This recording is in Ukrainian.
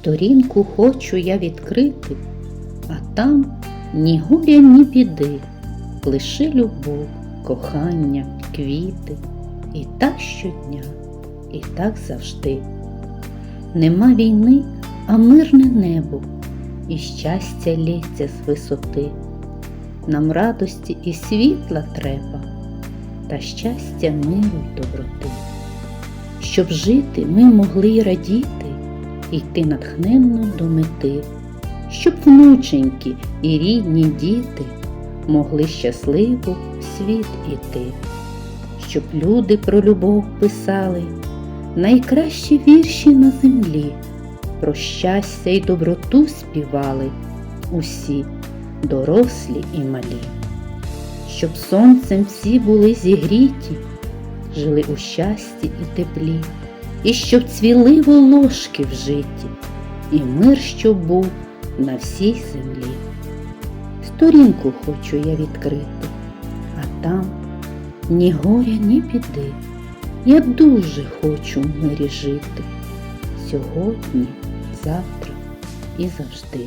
сторінку хочу я відкрити, а там ні горя, ні біди, лише любов, кохання, квіти, і так щодня, і так завжди. Нема війни, а мирне небо, і щастя лється з висоти. Нам радості і світла треба, та щастя миру й доброти. Щоб жити, ми могли й радіти, йти натхненно до мети, щоб внученьки і рідні діти могли щасливо в світ іти, щоб люди про любов писали найкращі вірші на землі, про щастя й доброту співали усі, дорослі і малі, щоб сонцем всі були зігріті, жили у щасті і теплі, і щоб цвіли волошки в житті, і мир, щоб був на всій землі. Сторінку хочу я відкрити, а там ні горя, ні біди. Я дуже хочу в мирі жити сьогодні, завтра і завжди.